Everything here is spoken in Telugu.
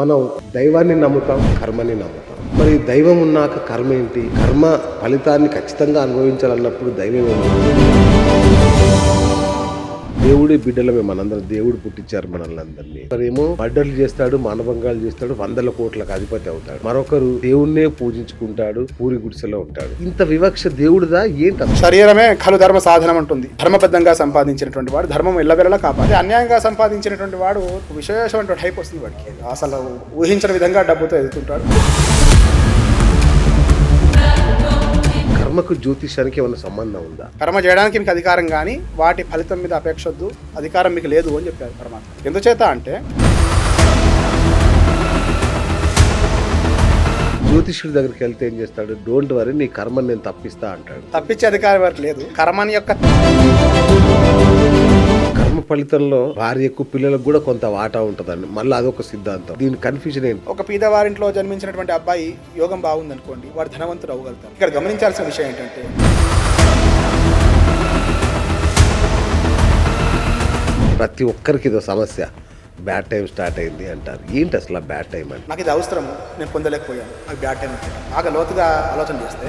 మనం దైవాన్ని నమ్ముతాం కర్మని నమ్ముతాం. మరి దైవం ఉన్నాక కర్మ ఏంటి? కర్మ ఫలితాన్ని ఖచ్చితంగా అనుభవించాలన్నప్పుడు దైవం ఏంటి దేవుడి బిడ్డలమే మనందరం దేవుడు పుట్టించారు మనల్ని అందరినీ. ఒకరేమో మర్డర్లు చేస్తాడు మానభంగాలు చేస్తాడు వందల కోట్లకు అధిపతి అవుతాడు. మరొకరు దేవుణ్ణే పూజించుకుంటాడు పూరి గుడిసెలో ఉంటాడు. ఇంత వివక్ష దేవుడిదా? ఏంట శరీరమే కలు ధర్మ సాధనం ఉంటుంది ధర్మబద్ధంగా సంపాదించినటువంటి వాడు ధర్మం ఎల్లవెల్లలా కాపాడు. అన్యాయంగా సంపాదించినటువంటి వాడు విశేషమైన హైప్ వస్తుంది వాడికి. అసలు ఊహించిన విధంగా డబ్బుతో ఎదుగుతుంటాడు. కర్మకు జ్యోతిషానికి ఏమైనా సంబంధం ఉందా? కర్మ చేయడానికి మీకు అధికారం కానీ వాటి ఫలితం మీద అపేక్ష వద్దు. అధికారం మీకు లేదు అని చెప్పారు పరమాత్మ. ఎందుచేత అంటే జ్యోతిష్యుడి దగ్గరికి వెళ్తే ఏం చేస్తాడు? డోంట్ వరీ నీ కర్మని నేను తప్పిస్తా అంటాడు. తప్పించే అధికారం వారికి లేదు. కర్మని యొక్క ఫలితంలో భార్యకు పిల్లలకు కూడా కొంత వాటా ఉంటుందండి. మళ్ళీ అదొక సిద్ధాంతం. దీని కన్ఫ్యూజన్ ఏంటి? ఒక పీదవారింట్లో జన్మించినటువంటి అబ్బాయి యోగం బాగుంది అనుకోండి వాడు ధనవంతుడు అవ్వగలుగుతాడు. ఇక్కడ గమనించాల్సిన విషయం ఏంటంటే ప్రతి ఒక్కరికి ఇదో సమస్య. బ్యాడ్ టైం స్టార్ట్ అయింది అంటారు. ఏంటి అసలు ఆ బ్యాడ్ టైం అంటే? నాకు ఇది అవసరం నేను పొందలేకపోయాను. నాకు బ్యాడ్ టైం బాగా లోతుగా ఆలోచన చేస్తే